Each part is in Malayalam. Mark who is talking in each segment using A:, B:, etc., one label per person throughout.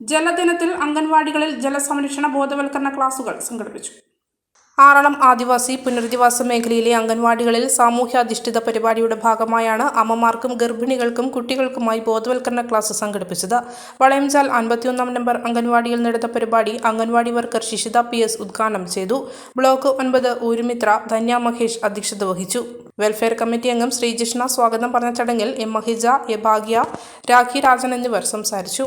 A: ജലദിനത്തിൽ അംഗൻവാടികളിൽ ജലസംരക്ഷണ ബോധവൽക്കരണ ക്ലാസുകൾ സംഘടിപ്പിച്ചു. ആറളം ആദിവാസി പുനരധിവാസ മേഖലയിലെ അംഗൻവാടികളിൽ സാമൂഹ്യാധിഷ്ഠിത പരിപാടിയുടെ ഭാഗമായാണ് അമ്മമാർക്കും ഗർഭിണികൾക്കും കുട്ടികൾക്കുമായി ബോധവൽക്കരണ ക്ലാസ് സംഘടിപ്പിച്ചത്. വളയംചാൽ അൻപത്തിയൊന്നാം നമ്പർ അംഗൻവാടിയിൽ നടന്ന പരിപാടി anganwadi worker Shishitha P S ഉദ്ഘാടനം ചെയ്തു. ബ്ലോക്ക് ഒൻപത് ഊരുമിത്ര ധന്യ മഹേഷ് അധ്യക്ഷത വഹിച്ചു. വെൽഫെയർ കമ്മിറ്റി അംഗം ശ്രീജിഷ്ണ സ്വാഗതം പറഞ്ഞ ചടങ്ങിൽ എം മഹിജ എ ഭാഗ്യ രാഖി രാജൻ എന്നിവർ സംസാരിച്ചു.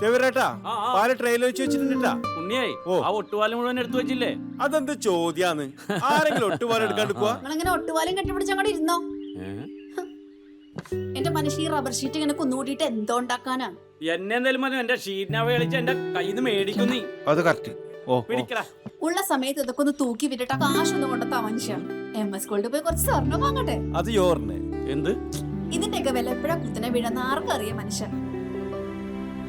B: ചെവിരേട്ടാ
C: ആ, ആ.
B: പാൽ ട്രെയിനിൽ വെച്ച് വെച്ചിട്ടുണ്ടാ
C: ഉണ്ണിയായി
B: ഓ.
C: ആ ഒട്ടുപാലം മുഴുവൻ എടുത്തു വെച്ചില്ലേ?
B: അതെന്ത് ചോദ്യാന്ന്? ആരെങ്കിലും ഒട്ടുപാലം എടുക്കാൻ എടുക്കുക
D: നിങ്ങളിങ്ങനെ ഒട്ടുപാലം കെട്ടിപ്പിടിച്ച് അങ്ങോട്ട് ഇരുന്നോ? എന്റെ മനുഷ്യ ഈ റബ്ബർ ഷീറ്റ് ഇങ്ങനെ കുന്നുകൂടിയിട്ട് എന്തോ ഉണ്ടാക്കാനാ?
C: എന്നെ എന്തായാലും മതി എന്റെ ഷീറ്റിനാവ കളിച്ച് എന്റെ കയ്യിൽ നിന്ന് മേടിക്കും നീ.
B: അത് കറക്റ്റ് ഓ
C: പിടിക്കടാ.
D: ഉള്ള സമയത്ത് ഇതൊക്കെ ഒന്ന് തൂക്കി വിട്ടിട്ട് ആ കാശൊന്നും കൊണ്ടെത്താ മനുഷ്യ എം എസ് സ്കൂളിൽ പോയി കുറച്ച് സ്വർണം വാങ്ങട്ടെ?
B: അത്
C: എന്ത്?
D: ഇതിന്റെയൊക്കെ വില എപ്പോഴാ കുത്തനെ വീഴുന്ന ആർക്കറിയാം മനുഷ്യൻ